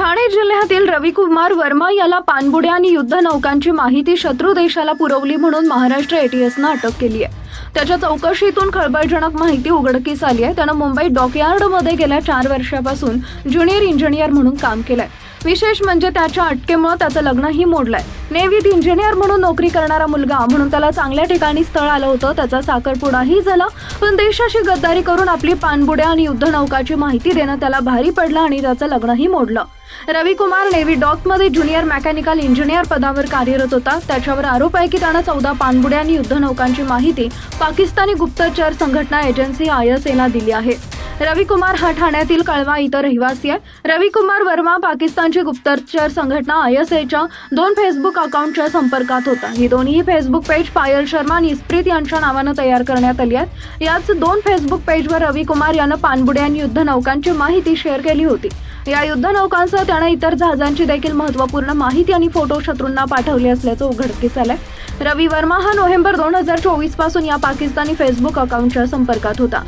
ठाणे जिल्ह्यातील रविकुमार वर्मा याला पाणबुड्या आणि युद्ध नौकांची माहिती शत्रू देशाला पुरवली म्हणून महाराष्ट्र एटीएसनं अटक केली आहे. त्याच्या चौकशीतून खळबळजनक माहिती उघडकीस आली आहे. त्यानं मुंबई डॉकयार्डमध्ये गेल्या चार वर्षापासून ज्युनियर इंजिनियर म्हणून काम केलंय. विशेष म्हणजे त्याच्या अटकेमुळे त्याचं लग्नही मोडलंय. नेव्हीत इंजिनियर म्हणून नोकरी करणारा मुलगा म्हणून त्याला चांगल्या ठिकाणी स्थळ आलं होतं त्याचा साखरपुडाही झाला. पण देशाशी गद्दारी करून आपली पाणबुड्या आणि युद्धनौकाची माहिती देणं त्याला भारी पडलं आणि त्याचं लग्नही मोडलं. रविकुमार नेव्ही डॉकमध्ये ज्युनियर मेकॅनिकल इंजिनियर पदावर कार्यरत होता. त्याच्यावर आरोप आहे की त्यानं चौदा पाणबुड्या आणि युद्धनौकांची माहिती पाकिस्तानी गुप्तचर संघटना एजन्सी आय एस एला दिली आहे. रविकुमार हा ठाण्यातील कळवा इथं रहिवासी आहे. रविकुमार वर्मा पाकिस्तानची गुप्तचर संघटना आय एस एच्या दोन फेसबुक अकाउंटच्या संपर्कात होता. ही दोन्ही फेसबुक पेज पायल शर्मा आणि इस्प्रीत यांच्या नावानं तयार करण्यात आली आहेत. याच दोन फेसबुक पेजवर रविकुमार यानं पाणबुड्या आणि युद्धनौकांची माहिती शेअर केली होती. या युद्धनौकांसह त्यानं इतर जहाजांची देखील महत्त्वपूर्ण माहिती आणि फोटो शत्रूंना पाठवले असल्याचं उघडकीस आलंय. रवी वर्मा हा नोव्हेंबर दोन हजार चोवीसपासून या पाकिस्तानी फेसबुक अकाउंटच्या संपर्कात होता.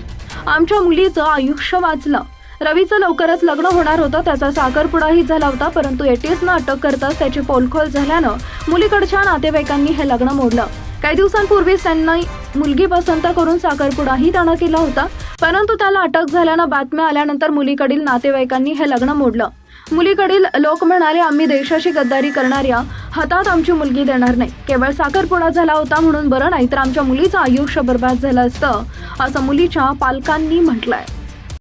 आमच्या मुलीचं आयुष्य वाचलं. रवीचं लवकरच लग्न होणार होतं त्याचा साखरपुडाही झाला होता परंतु एटीएसनं अटक करताच त्याची पोलखोल झाल्यानं मुलीकडच्या नातेवाईकांनी हे लग्न मोडलं. काही दिवसांपूर्वीच त्यांनी मुलगी पसंत करून साखरपुडाही त्यानं केला होता. परंतु त्याला अटक झाल्यानं बातम्या आल्यानंतर मुलीकडील नातेवाईकांनी हे लग्न मोडलं. मुलीकडील लोक म्हणाले आम्ही देशाशी गद्दारी करणाऱ्या हातात आमची मुलगी देणार नाही. केवळ साखरपुडा झाला होता म्हणून बरं नाही तर आमच्या मुलीचं आयुष्य बर्बाद झालं असतं असं मुलीच्या पालकांनी म्हटलंय.